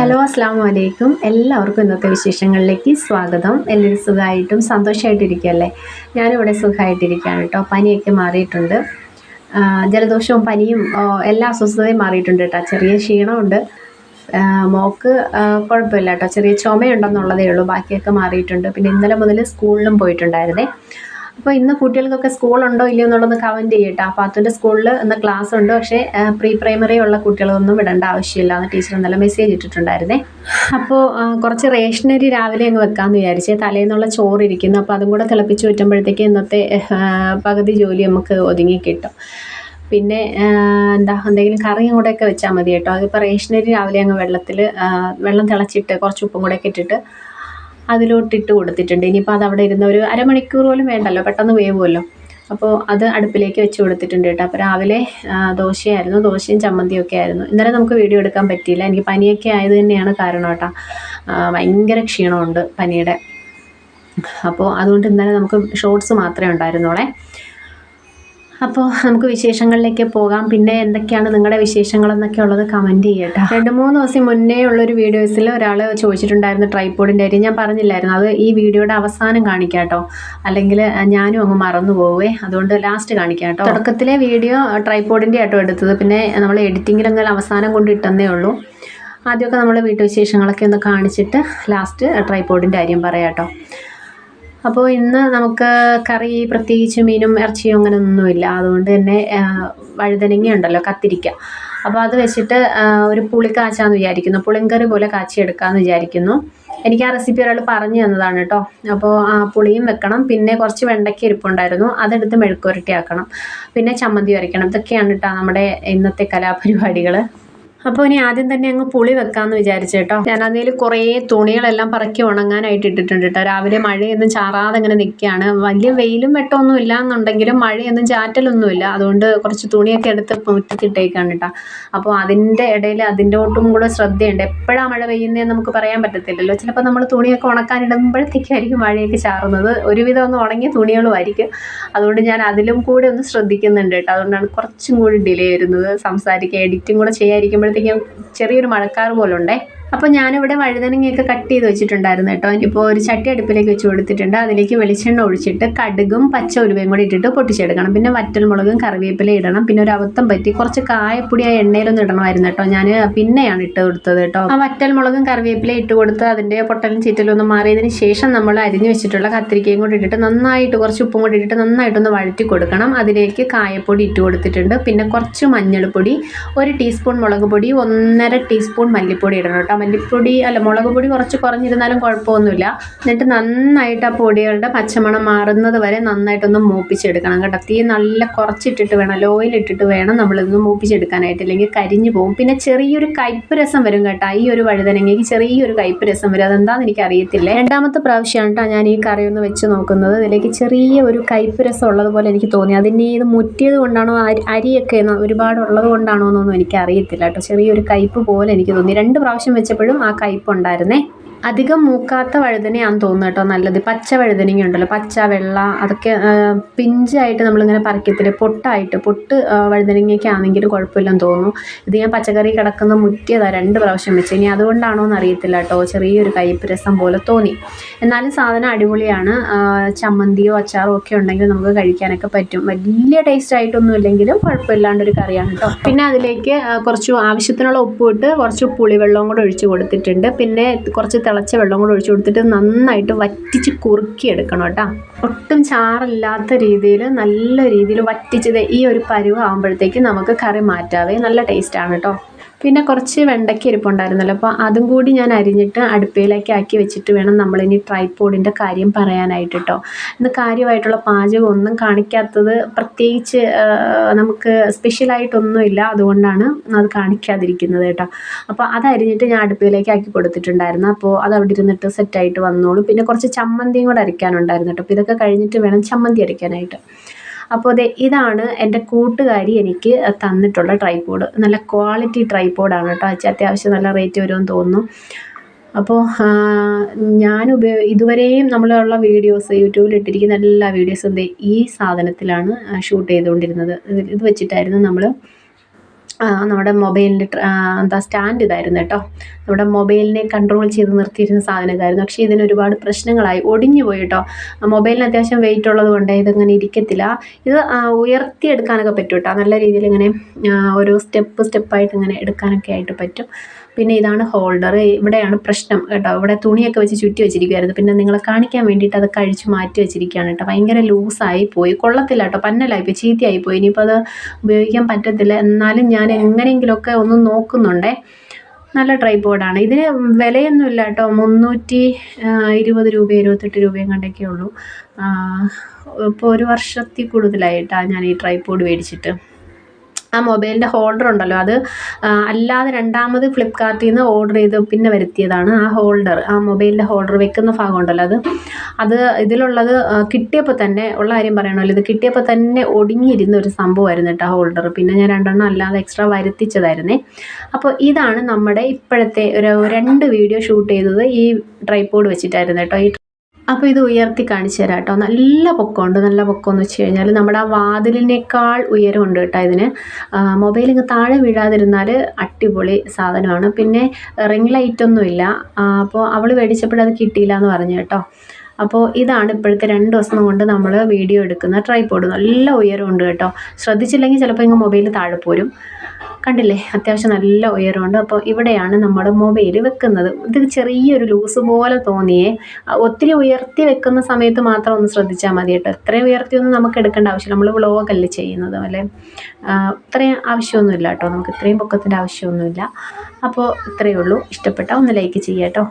Hello അസ്സാം വലൈക്കും എല്ലാവർക്കും ഇന്നത്തെ വിശേഷങ്ങളിലേക്ക് സ്വാഗതം. എല്ലാവരും സുഖമായിട്ടും സന്തോഷമായിട്ടിരിക്കുകയല്ലേ? ഞാനിവിടെ സുഖമായിട്ടിരിക്കുകയാണ് കേട്ടോ. പനിയൊക്കെ മാറിയിട്ടുണ്ട്. ജലദോഷവും പനിയും എല്ലാ അസ്വസ്ഥതയും മാറിയിട്ടുണ്ട് കേട്ടോ. ചെറിയ ക്ഷീണമുണ്ട്. മോക്ക് കുഴപ്പമില്ല കേട്ടോ. ചെറിയ ചുമയുണ്ടെന്നുള്ളതേ ഉള്ളൂ. ബാക്കിയൊക്കെ മാറിയിട്ടുണ്ട്. പിന്നെ ഇന്നലെ മുതൽ സ്കൂളിലും പോയിട്ടുണ്ടായിരുന്നേ. അപ്പോൾ ഇന്ന് കുട്ടികൾക്കൊക്കെ സ്കൂളുണ്ടോ ഇല്ലയോ എന്നുള്ളത് കമന്റ് ചെയ്യട്ടെ. അപ്പോൾ അത്തന്റെ സ്കൂളിൽ ഇന്ന് ക്ലാസ് ഉണ്ട്. പക്ഷേ പ്രീ പ്രൈമറി ഉള്ള കുട്ടികളൊന്നും വിടേണ്ട ആവശ്യമില്ല. എന്ന് ടീച്ചർ ഇന്നലെ മെസ്സേജ് ഇട്ടിട്ടുണ്ടായിരുന്നേ. അപ്പോൾ കുറച്ച് റേഷനരി രാവിലെ അങ്ങ് വെക്കാമെന്ന് വിചാരിച്ചേ. തലേന്നുള്ള ചോറ് ഇരിക്കുന്നു അപ്പോൾ അതും കൂടെ തിളപ്പിച്ച് വറ്റുമ്പോഴത്തേക്ക് ഇന്നത്തെ പകുതി ജോലി നമുക്ക് ഒതുങ്ങി കിട്ടും. പിന്നെ എന്താ എന്തെങ്കിലും കറിയും കൂടെയൊക്കെ വെച്ചാൽ മതി കേട്ടോ അതിപ്പോൾ റേഷനരി രാവിലെ അങ്ങ് വെള്ളത്തിൽ വെള്ളം തിളച്ചിട്ട് കുറച്ച് ഉപ്പും കൂടെയൊക്കെ ഇട്ടിട്ട് അതിലോട്ട് ഇട്ട് കൊടുത്തിട്ടുണ്ട്. ഇനിയിപ്പോൾ അത് അവിടെ ഇരുന്ന ഒരു അരമണിക്കൂർ പോലും വേണ്ടല്ലോ പെട്ടെന്ന് വേവുമല്ലോ. അപ്പോൾ അത് അടുപ്പിലേക്ക് വെച്ച് കൊടുത്തിട്ടുണ്ട് കേട്ടോ. അപ്പോൾ രാവിലെ ദോശയായിരുന്നു. ദോശയും ചമ്മന്തിയും ഒക്കെ ആയിരുന്നു. ഇന്നലെ നമുക്ക് വീഡിയോ എടുക്കാൻ പറ്റിയില്ല. എനിക്ക് പനിയൊക്കെ ആയത് തന്നെയാണ് കാരണം കേട്ടോ. ഭയങ്കര ക്ഷീണമുണ്ട് പനിയുടെ. അപ്പോൾ അതുകൊണ്ട് ഇന്നലെ നമുക്ക് ഷോർട്സ് മാത്രമേ ഉണ്ടായിരുന്നുള്ളേ. അപ്പോൾ നമുക്ക് വിശേഷങ്ങളിലേക്ക് പോകാം. പിന്നെ എന്തൊക്കെയാണ് നിങ്ങളുടെ വിശേഷങ്ങൾ എന്നൊക്കെ ഉള്ളത് കമന്റ് ചെയ്യട്ടെ. രണ്ട് മൂന്ന് ദിവസം മുന്നേ ഉള്ളൊരു വീഡിയോസിൽ ഒരാൾ ചോദിച്ചിട്ടുണ്ടായിരുന്നു ട്രൈപ്പോഡിന്റെ കാര്യം. ഞാൻ പറഞ്ഞില്ലായിരുന്നു. അത് ഈ വീഡിയോയുടെ അവസാനം കാണിക്കാട്ടോ. അല്ലെങ്കിൽ ഞാനും അങ്ങ് മറന്നു പോവേ. അതുകൊണ്ട് ലാസ്റ്റ് കാണിക്കാട്ടോ. തുടക്കത്തിലെ വീഡിയോ ട്രൈപ്പോഡിന്റെ ആട്ടോ എടുത്തത്. പിന്നെ നമ്മൾ എഡിറ്റിങ്ങിലങ്ങനെ അവസാനം കൊണ്ട് ഇട്ടെന്നേ ഉള്ളൂ. ആദ്യമൊക്കെ നമ്മൾ വീട്ടുവിശേഷങ്ങളൊക്കെ ഒന്ന് കാണിച്ചിട്ട് ലാസ്റ്റ് ട്രൈപ്പോഡിന്റെ കാര്യം പറയാം കേട്ടോ അപ്പോൾ ഇന്ന് നമുക്ക് കറി പ്രത്യേകിച്ച് മീനും ഇറച്ചിയും അങ്ങനെ ഒന്നുമില്ല. അതുകൊണ്ട് തന്നെ വഴുതനങ്ങ ഉണ്ടല്ലോ കത്തിരിക്ക. അപ്പോൾ അത് വെച്ചിട്ട് ഒരു പുളി കാച്ചാന്ന് വിചാരിക്കുന്നു. പുളിങ്കറി പോലെ കാച്ചിയെടുക്കാമെന്ന് വിചാരിക്കുന്നു. എനിക്ക് ആ റെസിപ്പി ഒരാൾ പറഞ്ഞു തന്നതാണ് കേട്ടോ. അപ്പോൾ ആ പുളിയും വെക്കണം. പിന്നെ കുറച്ച് വെണ്ടയ്ക്ക ഇരിപ്പുണ്ടായിരുന്നു. അതെടുത്ത് മെഴുക്കുരട്ടി ആക്കണം. പിന്നെ ചമ്മന്തി വരയ്ക്കണം. ഇതൊക്കെയാണ് കേട്ടോ നമ്മുടെ ഇന്നത്തെ കലാപരിപാടികൾ അപ്പോൾ ഇനി ആദ്യം തന്നെ അങ്ങ് പുളി വെക്കാമെന്ന് വിചാരിച്ചു കേട്ടോ. ഞാൻ അതിൽ കുറേ തുണികളെല്ലാം പറക്കി ഉണങ്ങാനായിട്ട് ഇട്ടിട്ടുണ്ട് കേട്ടോ. രാവിലെ മഴയൊന്നും ചാറാതെ ഇങ്ങനെ നിൽക്കുകയാണ്. വലിയ വെയിലും വെട്ടമൊന്നും ഇല്ല എന്നുണ്ടെങ്കിലും മഴയൊന്നും ചാറ്റലൊന്നുമില്ല. അതുകൊണ്ട് കുറച്ച് തുണിയൊക്കെ എടുത്ത് മുറ്റത്തിട്ടേക്കാണ് കേട്ടോ. അപ്പോൾ അതിന്റെ ഇടയിൽ അതിന്റെ ഒട്ടും കൂടെ ശ്രദ്ധയുണ്ട്. എപ്പോഴാണ് മഴ പെയ്യുന്നതെന്ന് നമുക്ക് പറയാൻ പറ്റത്തില്ലല്ലോ. ചിലപ്പോൾ നമ്മൾ തുണിയൊക്കെ ഉണക്കാനിടുമ്പോഴത്തേക്കായിരിക്കും മഴയൊക്കെ ചാറുന്നത്. ഒരുവിധം ഒന്ന് ഉണങ്ങിയ തുണികളും ആയിരിക്കും. അതുകൊണ്ട് ഞാൻ അതിലും കൂടെ ഒന്ന് ശ്രദ്ധിക്കുന്നുണ്ട് കേട്ടോ. അതുകൊണ്ടാണ് കുറച്ചും കൂടി ഡിലേ വരുന്നത്. സംസാരിക്കുക എഡിറ്റും കൂടെ ചെയ്യാതിരിക്കുമ്പോഴത്തേക്കും ചെറിയൊരു മഴക്കാറ് പോലുണ്ടേ. അപ്പോൾ ഞാനിവിടെ വഴുതനങ്ങയൊക്കെ കട്ട് ചെയ്ത് വെച്ചിട്ടുണ്ടായിരുന്നു കേട്ടോ. ഇപ്പോൾ ഒരു ചട്ടി അടുപ്പിലേക്ക് വെച്ച് കൊടുത്തിട്ടുണ്ട്. അതിലേക്ക് വെളിച്ചെണ്ണ ഒഴിച്ചിട്ട് കടുകും പച്ച ഉലുവയും കൂടി ഇട്ടിട്ട് പൊട്ടിച്ചെടുക്കണം. പിന്നെ വറ്റൽമുളകും കറിവേപ്പില ഇടണം. പിന്നെ ഒരു അബദ്ധം പറ്റി കുറച്ച് കായപ്പൊടി ആ എണ്ണയിലൊന്നും ഇടണമായിരുന്നു കേട്ടോ. ഞാൻ പിന്നെയാണ് ഇട്ട് കൊടുത്തത് കേട്ടോ. ആ വറ്റൽമുളകും കറിവേപ്പില ഇട്ട് കൊടുത്ത് അതിന്റെ പൊട്ടലും ചീറ്റലും ഒന്ന് മാറിയതിന് ശേഷം നമ്മൾ അരിഞ്ഞു വെച്ചിട്ടുള്ള കത്തിരിക്കയും കൂടി ഇട്ടിട്ട് നന്നായിട്ട് കുറച്ച് ഉപ്പും കൂടി ഇട്ടിട്ട് നന്നായിട്ടൊന്ന് വഴറ്റി കൊടുക്കണം. അതിലേക്ക് കായപ്പൊടി ഇട്ട് കൊടുത്തിട്ടുണ്ട്. പിന്നെ കുറച്ച് മഞ്ഞൾപ്പൊടി ഒരു ടീസ്പൂൺ മുളക് പൊടി ഒന്നര ടീസ്പൂൺ മല്ലിപ്പൊടി ഇടണം കേട്ടോ. മല്ലിപ്പൊടി അല്ല മുളക് പൊടി കുറച്ച് കുറഞ്ഞിരുന്നാലും കുഴപ്പമൊന്നുമില്ല. എന്നിട്ട് നന്നായിട്ട് ആ പൊടികളുടെ പച്ചമണം മാറുന്നത് വരെ നന്നായിട്ടൊന്ന് മൂപ്പിച്ചെടുക്കണം കേട്ടോ. തീ നല്ല കുറച്ചിട്ടിട്ട് വേണം ലോയിൽ ഇട്ടിട്ട് വേണം നമ്മളിതൊന്ന് മൂപ്പിച്ചെടുക്കാനായിട്ട്. ഇല്ലെങ്കിൽ കരിഞ്ഞു പോകും. പിന്നെ ചെറിയൊരു കയ്പ്പ് രസം വരും കേട്ടോ. ഈ ഒരു വഴുതനങ്ങയ്ക്ക് ചെറിയൊരു കയ്പ്പ് രസം വരും. അതെന്താണെന്ന് എനിക്ക് അറിയത്തില്ല രണ്ടാമത്തെ പ്രാവശ്യമാണ് കേട്ടോ ഞാൻ ഈ കറി ഒന്ന് വെച്ച് നോക്കുന്നത്. ഇതിലേക്ക് ചെറിയ ഒരു കയ്പ്പ് രസം ഉള്ളതുപോലെ എനിക്ക് തോന്നി. അതിന് ഇത് മുറ്റിയത് കൊണ്ടാണോ അരി അരിയൊക്കെ ഒരുപാട് ഉള്ളത് കൊണ്ടാണോ എന്നൊന്നും എനിക്ക് അറിയത്തില്ല കേട്ടോ. ചെറിയൊരു കയ്പ്പ് പോലെ എനിക്ക് തോന്നി. രണ്ട് പ്രാവശ്യം വെച്ചപ്പോഴും ആ കയ്പ്പ് ഉണ്ടായിരുന്നേ. അധികം മൂക്കാത്ത വഴുതനയാണെന്ന് തോന്നുന്നു കേട്ടോ നല്ലത്. പച്ച വഴുതനങ്ങ ഉണ്ടല്ലോ പച്ച വെള്ള അതൊക്കെ പിഞ്ചായിട്ട് നമ്മളിങ്ങനെ പറിക്കത്തില്ലേ പൊട്ടായിട്ട് പൊട്ട് വഴുതനങ്ങയൊക്കെ ആണെങ്കിൽ കുഴപ്പമില്ലെന്ന് തോന്നുന്നു. ഇത് ഞാൻ പച്ചക്കറി കിടക്കുന്ന മുറ്റിയതാണ് രണ്ട് പ്രാവശ്യം വെച്ച്. ഇനി അതുകൊണ്ടാണോ എന്ന് അറിയത്തില്ല കേട്ടോ. ചെറിയൊരു കയ്പ്പ് രസം പോലെ തോന്നി. എന്നാലും സാധനം അടിപൊളിയാണ്. ചമ്മന്തിയോ അച്ചാറോ ഒക്കെ ഉണ്ടെങ്കിൽ നമുക്ക് കഴിക്കാനൊക്കെ പറ്റും. വലിയ ടേസ്റ്റ് ആയിട്ടൊന്നും ഇല്ലെങ്കിലും കുഴപ്പമില്ലാണ്ടൊരു കറിയാണ് കേട്ടോ. പിന്നെ അതിലേക്ക് കുറച്ച് ആവശ്യത്തിനുള്ള ഉപ്പ് ഇട്ട് കുറച്ച് പുളിവെള്ളവും കൂടെ ഒഴിച്ച് കൊടുത്തിട്ടുണ്ട്. പിന്നെ കുറച്ച് തിളച്ച വെള്ളം കൂടെ ഒഴിച്ചു കൊടുത്തിട്ട് നന്നായിട്ട് വറ്റിച്ച് കുറുക്കി എടുക്കണം കേട്ടോ. ഒട്ടും ചാറില്ലാത്ത രീതിയിൽ നല്ല രീതിയിൽ വറ്റിച്ചത് ഈ ഒരു പരുവം ആകുമ്പോഴത്തേക്ക് നമുക്ക് കറി മാറ്റാവേ. നല്ല ടേസ്റ്റാണ് കേട്ടോ. പിന്നെ കുറച്ച് വെണ്ടയ്ക്ക ഇരിപ്പുണ്ടായിരുന്നല്ലോ. അപ്പോൾ അതും കൂടി ഞാൻ അരിഞ്ഞിട്ട് അടുപ്പയിലേക്ക് ആക്കി വെച്ചിട്ട് വേണം നമ്മളിനി ട്രൈപ്പോഡിന്റെ കാര്യം പറയാനായിട്ട് കേട്ടോ ഇന്ന് കാര്യമായിട്ടുള്ള പാചകം ഒന്നും കാണിക്കാത്തത് പ്രത്യേകിച്ച് നമുക്ക് സ്പെഷ്യലായിട്ടൊന്നുമില്ല. അതുകൊണ്ടാണ് അത് കാണിക്കാതിരിക്കുന്നത് കേട്ടോ. അപ്പോൾ അത് അരിഞ്ഞിട്ട് ഞാൻ അടുപ്പയിലേക്ക് ആക്കി കൊടുത്തിട്ടുണ്ടായിരുന്നു. അപ്പോൾ അത് അവിടെ ഇരുന്നിട്ട് സെറ്റായിട്ട് വന്നോളും. പിന്നെ കുറച്ച് ചമ്മന്തിയും കൂടെ അരയ്ക്കാനുണ്ടായിരുന്നു കേട്ടോ അപ്പോൾ ഇതൊക്കെ കഴിഞ്ഞിട്ട് വേണം ചമ്മന്തി അരയ്ക്കാനായിട്ട്. അപ്പോൾ അതെ ഇതാണ് എന്റെ കൂട്ടുകാരി എനിക്ക് തന്നിട്ടുള്ള ട്രൈപോഡ് നല്ല ക്വാളിറ്റി ട്രൈപോഡാണ് കേട്ടോ അച്ഛ. അത്യാവശ്യം നല്ല റേറ്റ് വരുമെന്ന് തോന്നുന്നു. അപ്പോൾ ഞാൻ ഉപയോഗ ഇതുവരെയും നമ്മളുള്ള വീഡിയോസ് യൂട്യൂബിൽ ഇട്ടിരിക്കുന്ന എല്ലാ വീഡിയോസും ഈ സാധനത്തിലാണ് ഷൂട്ട് ചെയ്തുകൊണ്ടിരുന്നത്. ഇത് വെച്ചിട്ടായിരുന്നു നമ്മൾ നമ്മുടെ മൊബൈലിന്റെ എന്താ സ്റ്റാൻഡ് ഇതായിരുന്നു കേട്ടോ. നമ്മുടെ മൊബൈലിനെ കൺട്രോൾ ചെയ്ത് നിർത്തിയിരുന്ന സാധനം ഇതായിരുന്നു പക്ഷേ ഇതിന് ഒരുപാട് പ്രശ്നങ്ങളായി. ഒടിഞ്ഞു പോയി കേട്ടോ. മൊബൈലിന് അത്യാവശ്യം വെയിറ്റ് ഉള്ളത് കൊണ്ട് ഇതിങ്ങനെ ഇരിക്കത്തില്ല. ഇത് ഉയർത്തി ഉയർത്തിയെടുക്കാനൊക്കെ പറ്റും കേട്ടോ. നല്ല രീതിയിൽ ഇങ്ങനെ ഓരോ സ്റ്റെപ്പ് സ്റ്റെപ്പായിട്ട് ഇങ്ങനെ എടുക്കാനൊക്കെ ആയിട്ട് പറ്റും. പിന്നെ ഇതാണ് ഹോൾഡർ ഇവിടെയാണ് പ്രശ്നം കേട്ടോ. ഇവിടെ തുണിയൊക്കെ വെച്ച് ചുറ്റി വെച്ചിരിക്കുമായിരുന്നു പിന്നെ നിങ്ങളെ കാണിക്കാൻ വേണ്ടിയിട്ട് അത് കഴിച്ച് മാറ്റി വെച്ചിരിക്കുകയാണ് കേട്ടോ. ഭയങ്കര ലൂസായി പോയി. കൊള്ളത്തില്ല കേട്ടോ. പന്നലായി പോയി. ചീത്തയായി പോയി. ഇനിയിപ്പോൾ അത് ഉപയോഗിക്കാൻ പറ്റത്തില്ല. എന്നാലും ഞാൻ എങ്ങനെയെങ്കിലുമൊക്കെ ഒന്ന് നോക്കുന്നുണ്ടേ. നല്ല ട്രൈപോഡാണ് ഇതിന് വിലയൊന്നുമില്ല കേട്ടോ. മുന്നൂറ്റി ഇരുപത് രൂപ ഇരുപത്തെട്ട് രൂപയും കണ്ടൊക്കെ ഉള്ളൂ. ഇപ്പോൾ ഒരു വർഷത്തിൽ കൂടുതലായിട്ടാണ് ഞാൻ ഈ ട്രൈപോഡ് മേടിച്ചിട്ട്. ആ മൊബൈലിന്റെ ഹോൾഡർ ഉണ്ടല്ലോ അത് അല്ലാതെ രണ്ടാമത് ഫ്ലിപ്പ്കാർട്ടിൽ നിന്ന് ഓർഡർ ചെയ്ത് പിന്നെ വരുത്തിയതാണ് ആ ഹോൾഡർ. ആ മൊബൈലിന്റെ ഹോൾഡർ വെക്കുന്ന ഭാഗം ഉണ്ടല്ലോ അത്. അത് ഇതിലുള്ളത് കിട്ടിയപ്പോൾ തന്നെ ഉള്ള കാര്യം പറയണമല്ലോ ഇത് കിട്ടിയപ്പോൾ തന്നെ ഒടിഞ്ഞിരുന്ന ഒരു സംഭവമായിരുന്നു കേട്ടോ ഹോൾഡർ. പിന്നെ ഞാൻ രണ്ടെണ്ണം അല്ലാതെ എക്സ്ട്രാ വരുത്തിച്ചതായിരുന്നേ. അപ്പോൾ ഇതാണ് നമ്മുടെ ഇപ്പോഴത്തെ ഒരു രണ്ട് വീഡിയോ ഷൂട്ട് ചെയ്തത് ഈ ട്രൈപോഡ് വെച്ചിട്ടായിരുന്നു കേട്ടോ. ഈ അപ്പോൾ ഇത് ഉയർത്തി കാണിച്ചു തരാം കേട്ടോ. നല്ല പൊക്കമുണ്ട്. നല്ല പൊക്കം എന്ന് വെച്ച് കഴിഞ്ഞാൽ നമ്മുടെ ആ വാതിലിനേക്കാൾ ഉയരമുണ്ട് കേട്ടോ ഇതിന്. മൊബൈൽ താഴെ വീഴാതിരുന്നാൽ അടിപൊളി സാധനമാണ്. പിന്നെ റിംഗ് ലൈറ്റ് ലൈറ്റൊന്നുമില്ല അപ്പോൾ അവൾ മേടിച്ചപ്പോഴത് കിട്ടിയില്ല എന്ന് പറഞ്ഞു കേട്ടോ. അപ്പോൾ ഇതാണ് ഇപ്പോഴത്തെ രണ്ട് ദിവസം കൊണ്ട് നമ്മൾ വീഡിയോ എടുക്കുന്ന ട്രൈപ്പോഡ് നല്ല ഉയരമുണ്ട് കേട്ടോ. ശ്രദ്ധിച്ചില്ലെങ്കിൽ ചിലപ്പോൾ ഇങ്ങ് മൊബൈൽ താഴെ പോരും. കണ്ടില്ലേ? അത്യാവശ്യം നല്ല ഉയരമുണ്ട്. അപ്പോൾ ഇവിടെയാണ് നമ്മൾ മൊബൈൽ വെക്കുന്നത്. ഇത് ചെറിയൊരു ലൂസ് പോലെ തോന്നിയേ ഒത്തിരി ഉയർത്തി വെക്കുന്ന സമയത്ത് മാത്രം ഒന്ന് ശ്രദ്ധിച്ചാൽ മതി കേട്ടോ. ഇത്രയും ഉയർത്തിയൊന്നും നമുക്ക് എടുക്കേണ്ട ആവശ്യമില്ല. നമ്മൾ വ്ളോഗല്ലേ ചെയ്യുന്നത് അല്ലേ? ഇത്രയും ആവശ്യമൊന്നുമില്ല കേട്ടോ. നമുക്ക് ഇത്രയും പൊക്കത്തിന്റെ ആവശ്യമൊന്നുമില്ല. അപ്പോൾ ഇത്രയേ ഉള്ളൂ. ഇഷ്ടപ്പെട്ടാൽ ഒന്ന് ലൈക്ക് ചെയ്യാം കേട്ടോ.